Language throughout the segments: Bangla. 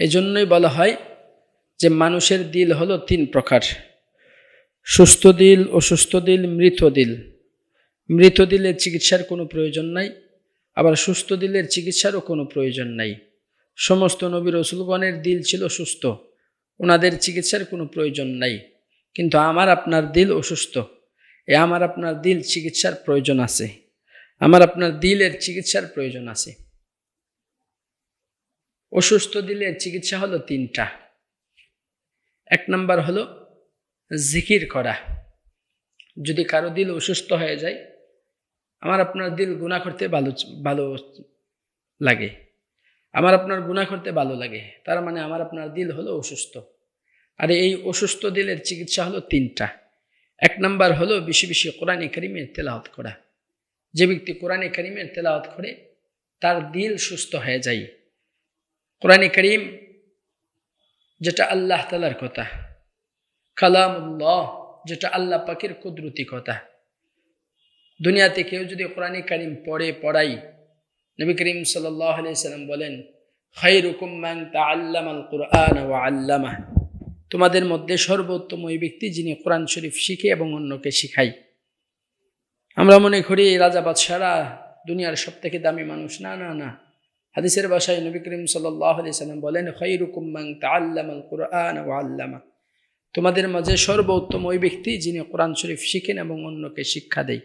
এই জন্যই বলা হয় যে মানুষের দিল হলো তিন প্রকার। সুস্থ দিল, অসুস্থ দিল, মৃত দিল। মৃত দিলের চিকিৎসার কোনো প্রয়োজন নাই, আবার সুস্থ দিলের চিকিৎসারও কোনো প্রয়োজন নাই। সমস্ত নবী রসুলগণের দিল ছিল সুস্থ, ওনাদের চিকিৎসার কোনো প্রয়োজন নাই। কিন্তু আমার আপনার দিল অসুস্থ, এ আমার আপনার দিল চিকিৎসার প্রয়োজন আছে। আমার আপনার দিলের চিকিৎসার প্রয়োজন আছে। অসুস্থ দিলের চিকিৎসা হলো তিনটা। এক নাম্বার হলো জিকির করা। যদি কারও দিল অসুস্থ হয়ে যায়, আমার আপনার দিল গুণা করতে ভালো ভালো লাগে। আমার আপনার গুণা করতে ভালো লাগে। তার মানে আমার আপনার দিল হলো অসুস্থ। আর এই অসুস্থ দিলের চিকিৎসা হলো তিনটা। এক নাম্বার হলো বেশি বেশি কোরআনে করিমের তেলাওয়াত করা। যে ব্যক্তি কোরআনে করিমের তেলাওয়াত করে, তার দিল সুস্থ হয়ে যায়। কোরআনে করিম, যেটা আল্লাহ তালার কথা। কালামুল্লাহ, যেটা আল্লাহ পাকের কুদরতি কথা। দুনিয়াতে কেউ যদি কোরআনে করিম পড়ে পড়াই নবী করিম সাল্লাম বলেন খৈরুকুম মান তাআল্লামাল কুরআন ওয়া আল্লামা তোমাদের মধ্যে সর্বোত্তম ওই ব্যক্তি যিনি কোরআন শরীফ শিখে এবং অন্যকে শিখাই আমরা মনে করি রাজা বাদশারা দুনিয়ার সব থেকে দামি মানুষ। না না না। হাদিসের বাসায় নবী করিম সাল্লাম বলেন খৈরুকুম মান তাআল্লামাল কুরআন ওয়া আল্লামা। তোমাদের মাঝে সর্বোত্তম ওই ব্যক্তি যিনি কোরআন শরীফ শিখেন এবং অন্যকে শিক্ষা দেয়।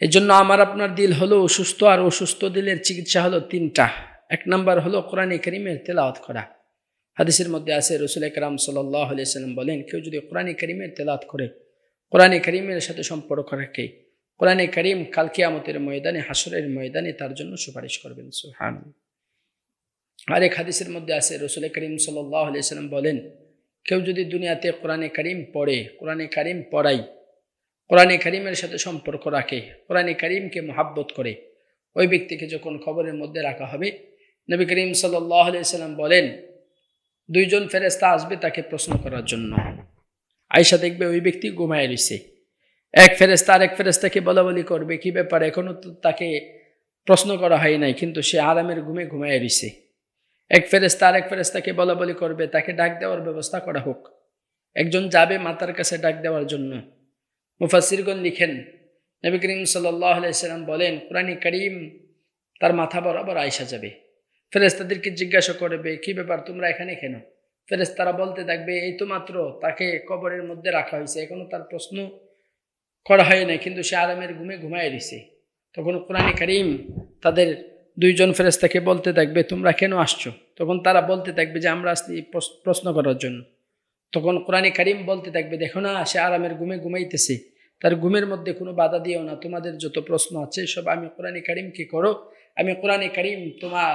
এই জন্য আমার আপনার দিল হলো অসুস্থ আর অসুস্থ দিলের চিকিৎসা হলো তিনটা। এক নাম্বার হলো কোরআনে করিমের তেলাওয়াত করা। হাদিসের মধ্যে আছে, রসুল একরাম সাল্লাহ সাল্লাম বলেন, কেউ যদি কোরআনে করিমের তেলাওয়াত করে, কোরআনে করিমের সাথে সম্পর্ক রাখে কোরআনে করিম কালকে আমতের ময়দানে হাসরের ময়দানে তার জন্য সুপারিশ করবেন সুহান আরেক হাদিসের মধ্যে আছে রসুল করিম সাল্লাম বলেন, কেউ যদি দুনিয়াতে কোরআনে করিম পড়ে, কোরআনে করিম পড়াই, কোরআনে করিমের সাথে সম্পর্ক রাখে, কোরআনে করিমকে মহাব্বত করে, ওই ব্যক্তিকে যখন খবরের মধ্যে রাখা হবে, নবী করিম সাল্লাহ সাল্লাম বলেন, দুইজন ফেরেস্তা আসবে তাকে প্রশ্ন করার জন্য। আয়সা দেখবে ওই ব্যক্তি ঘুমায় রয়েছে এক ফেরেস্তা আরেক ফেরেস্তাকে বলা বলি করবে, কি ব্যাপার? এখনও তো তাকে প্রশ্ন করা হয় নাই, কিন্তু সে আরামের ঘুমে ঘুমায় রয়েছে এক ফেরেস্তা আরেক ফেরেস্তাকে বলা বলি করবে, তাকে ডাক দেওয়ার ব্যবস্থা করা হোক। একজন যাবে মাতার কাছে ডাক দেওয়ার জন্য। মুফাসিরগণ লিখেন, নবী করিম সাল্লাম বলেন, কোরআনী করিম, তার মাথা বরাবর আয়সা যাবে। ফেরেস্তাদেরকে জিজ্ঞাসা করবে, কি ব্যাপার, তোমরা এখানে কেন? ফেরেস্তারা বলতে থাকবে, এই তো মাত্র, তাকে কবরের মধ্যে রাখা হয়েছে, এখনও তার প্রশ্ন করা হয় না কিন্তু সে আরামের ঘুমে ঘুমায় দিছে। তখন কোরআনী করিম তাদের দুইজন ফেরেস্তাকে বলতে থাকবে, তোমরা কেন আসছো? তখন তারা বলতে থাকবে যে, আমরা আসছি প্রশ্ন করার জন্য। তখন কোরআনে কারিম বলতে থাকবে, দেখো না, সে আরামের ঘুমে ঘুমাইতেছে। তার ঘুমের মধ্যে কোনো বাধা দিও না, তোমাদের যত প্রশ্ন আছে, সব আমি কোরআনে কারিমকে করো। আমি কোরআনে করিম তোমার,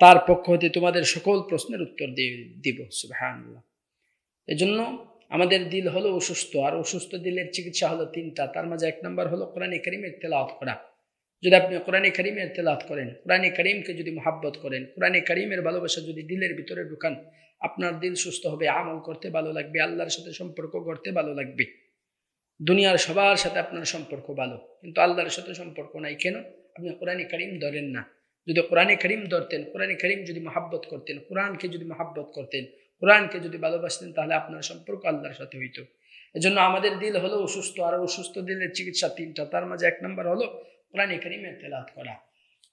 তার পক্ষ হতে তোমাদের সকল প্রশ্নের উত্তর দিয়ে, দিব। সুবাহান্লাহ এই জন্য আমাদের দিল হলো অসুস্থ, আর অসুস্থ দিলের চিকিৎসা হলো তিনটা। তার মাঝে এক নম্বর হলো কোরআনে করিমের তেলাওয়াত করা। যদি আপনি কোরআনে করিমের তেলাওয়াত করেন, কোরআনে করিমকে যদি মহাব্বত করেন, কোরআনে করিমের ভালোবাসা যদি দিলের ভিতরে ঢুকান, আপনার দিল সুস্থ হবে, আমল করতে ভালো লাগবে, আল্লাহর সাথে সম্পর্ক করতে ভালো লাগবে। দুনিয়ার সবার সাথে আপনার সম্পর্ক ভালো, কিন্তু আল্লাহর সাথে সম্পর্ক নাই কেন? আপনি কোরআনে করিম ধরেন না। যদি কোরআনে করিম ধরতেন, কোরআনে করিম যদি মহাব্বত করতেন, কোরআনকে যদি মহাব্বত করতেন কোরআনকে যদি ভালোবাসতেন, তাহলে আপনার সম্পর্ক আল্লাহর সাথে হইতো। এজন্য আমাদের দিল হলো অসুস্থ, আর অসুস্থ দিলের চিকিৎসা তিনটা। তার মাঝে এক নম্বর হলো কোরআন করিমের তেলাত করা।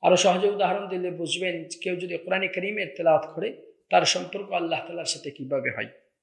আরও সহজে উদাহরণ দিলে বুঝবেন, কেউ যদি কোরআন করিমের তেলাত করে, তার সম্পর্ক আল্লাহ তালার সাথে কীভাবে হয়?